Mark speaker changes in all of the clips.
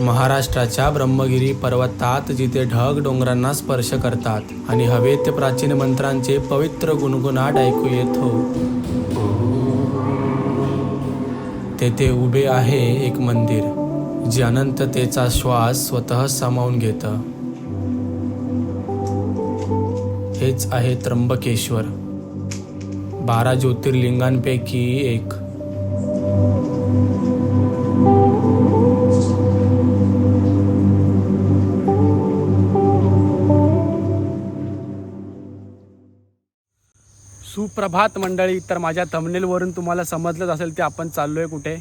Speaker 1: महाराष्ट्राच्या ब्रह्मगिरी पर्वतात जिथे ढग डोंगरांना स्पर्श करतात आणि हवेत प्राचीन मंत्रांचे पवित्र गुणगुणाट ऐकू येतो हो. तेथे उभे आहे एक मंदिर जे अनंततेचा श्वास स्वतः सामावून घेतं. हेच आहे त्र्यंबकेश्वर. बारा ज्योतिर्लिंगांपैकी एक.
Speaker 2: सुप्रभात मंडळी. तर माझ्या तमनेलवरून तुम्हाला समजलंच असेल ते आपण चाललो आहे कुठे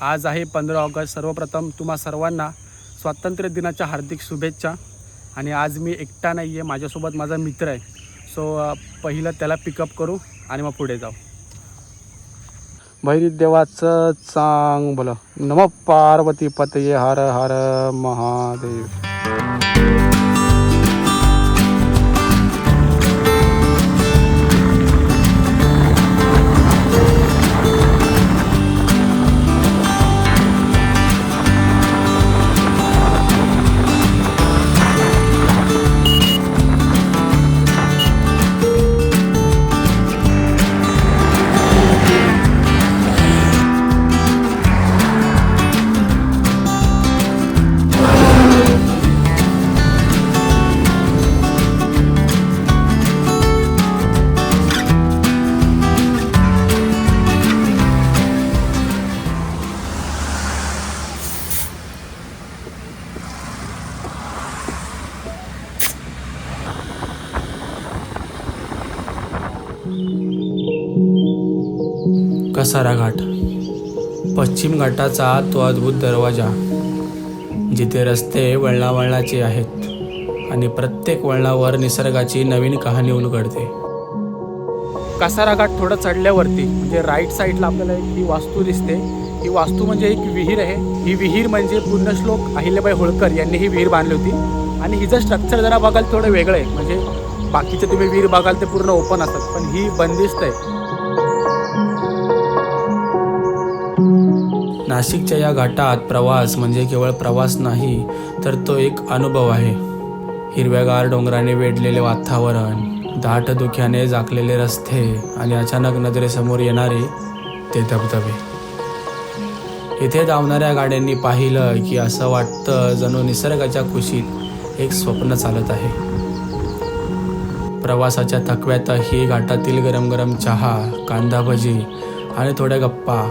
Speaker 2: आज आहे पंधरा ऑगस्ट. सर्वप्रथम तुम्हा सर्वांना स्वातंत्र्य दिनाच्या हार्दिक शुभेच्छा. आणि आज मी एकटा नाही आहे माझ्यासोबत माझा मित्र आहे. सो पहिलं त्याला पिकअप करू आणि मग पुढे जाऊ. भैरी देवाचं चांग बोला नम पार्वती पतये हर हर महादेव.
Speaker 1: कसारा घाट. पश्चिम घाटाचा तो अद्भुत दरवाजा जिथे रस्ते वळणावळणाचे आहेत आणि प्रत्येक वळणावर निसर्गाची नवीन कहाणी उलगडते.
Speaker 2: कसारा घाट थोडं चढल्यावरती म्हणजे राईट साईडला आपल्याला एक ही वास्तू दिसते. ही वास्तू म्हणजे एक विहीर आहे. ही विहीर म्हणजे पूर्णश्लोक अहिल्याबाई होळकर यांनी ही विहीर बांधली होती. आणि हिचं स्ट्रक्चर जरा बघाल थोडं वेगळं आहे. म्हणजे बाकीचे तुम्ही वीर बघाल ते पूर्ण ओपन असतात. पण ही बंदिस्त आहे.
Speaker 1: नाशिकच्या या घाटात प्रवास म्हणजे केवळ प्रवास नाही तर तो एक अनुभव आहे. हिरव्यागार डोंगराने वेढलेले वातावरण दाट दुख्याने झाकलेले रस्ते आणि अचानक नजरेसमोर येणारे ते धबधबे. इथे धावणाऱ्या गाड्यांनी पाहिलं की असं वाटतं जणू निसर्गाच्या कुशीत एक स्वप्न चालत आहे. प्रवासाच्या थकव्यातही घाटातील गरम गरम चहा कांदा भजी आणि थोड्या गप्पा.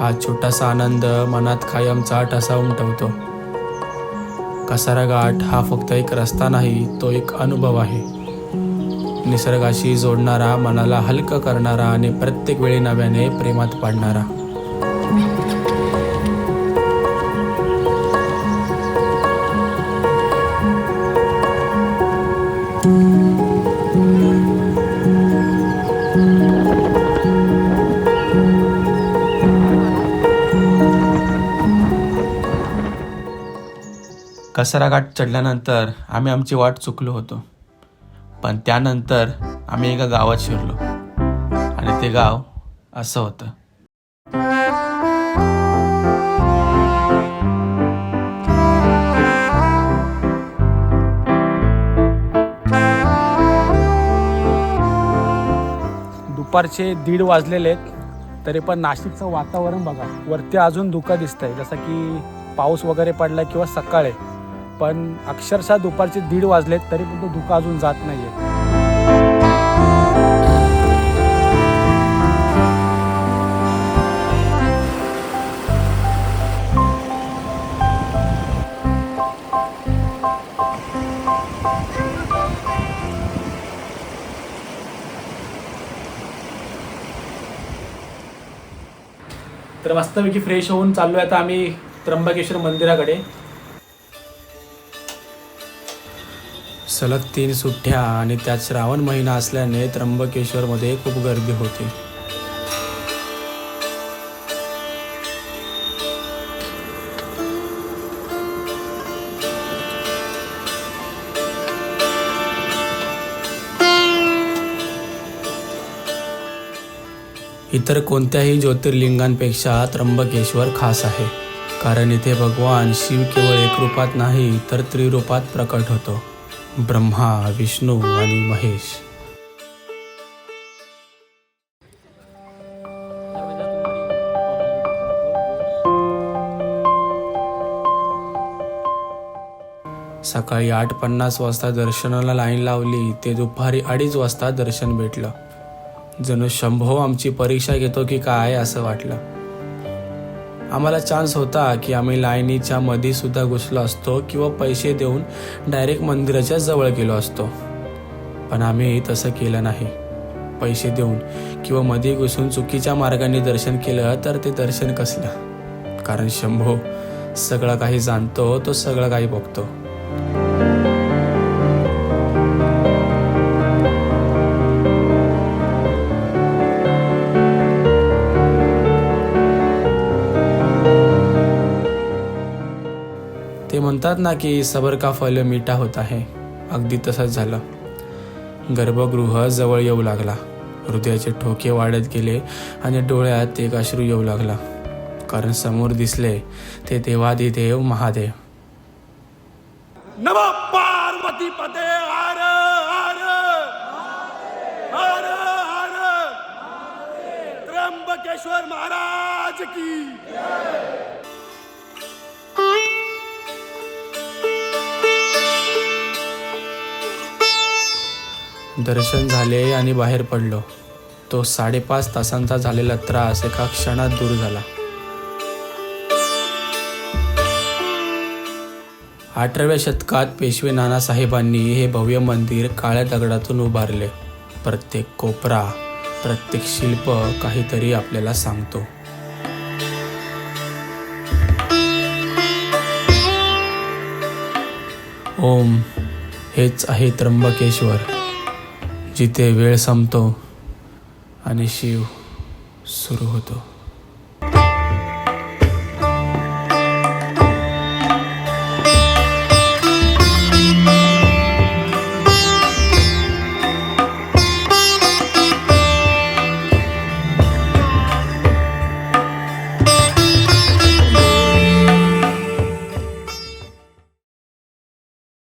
Speaker 1: हा छोटासा आनंद मनात कायम चाट ठसा उमटवतो. कसारा घाट हा फक्त एक रस्ता नाही तो एक अनुभव आहे. निसर्गाशी जोडणारा मनाला हलकं करणारा आणि प्रत्येक वेळी नव्याने प्रेमात पाडणारा. कसरा घाट चढल्यानंतर आम्ही आमची वाट चुकलो होतो. पण त्यानंतर आम्ही एका गावात शिरलो. आणि ते गाव असं होतं.
Speaker 2: दुपारचे दीड वाजलेले आहेत. तरी पण नाशिकचं वातावरण बघा वरती अजून धुकं दिसतंय. जसं की पाऊस वगैरे पडला किंवा सकाळ आहे. पण अक्षरशः दुपारचे दीड वाजलेत तरी पण तो धुका अजून जात नाहीये. तर मस्तपैकी फ्रेश होऊन चाललो आहे आता आम्ही त्र्यंबकेश्वर मंदिराकडे.
Speaker 1: सलग तीन सुट्ट्या आणि त्यात श्रावण महिना असल्याने त्र्यंबकेश्वरमध्ये खूप गर्दी होती. इतर कोणत्याही ज्योतिर्लिंगांपेक्षा त्र्यंबकेश्वर खास आहे. कारण इथे भगवान शिव केवळ एक रूपात नाही तर त्रिरूपात प्रकट होतो. ब्रह्मा विष्णू आणि महेश. सकाळी आठ पन्नास वाजता दर्शनाला लाईन लावली ते दुपारी अडीच वाजता दर्शन भेटलं. जणू शंभो आमची परीक्षा घेतो की काय असं वाटलं. आम्हाला चान्स होता की आम्ही लाईनीच्या मध्ये सुद्धा घुसलो असतो किंवा पैसे देऊन डायरेक्ट मंदिराच्या जवळ गेलो असतो. पण आम्ही तसं केलं नाही. पैसे देऊन किंवा मध्ये घुसून चुकीच्या मार्गाने दर्शन केलं तर ते दर्शन कसलं? कारण शंभो सगळं काही जाणतो तो सगळं काही बघतो. ते म्हणतात ना की सबर का फल मिठा होत आहे अगदी तसंच झालं गर्भगृह जवळ येऊ लागला हृदयाचे ठोके वाढत गेले आणि डोळ्यात एक अश्रू येऊ लागला कारण समोर दिसले ते देवादिदेव महादेव
Speaker 3: नम पार्वती पते आर आर आर आर त्र्यंबकेश्वर महाराज की
Speaker 1: दर्शन झाले आणि बाहेर पडलो. तो साडेपाच तासांचा झालेला त्रास एका क्षणात दूर झाला. अठराव्या शतकात पेशवे नानासाहेबांनी हे भव्य मंदिर काळ्या दगडातून उभारले. प्रत्येक कोपरा प्रत्येक शिल्प काहीतरी आपल्याला सांगतो. ओम हेच आहे त्र्यंबकेश्वर. जिथे वेळ संपतो आणि शिव सुरू होतो.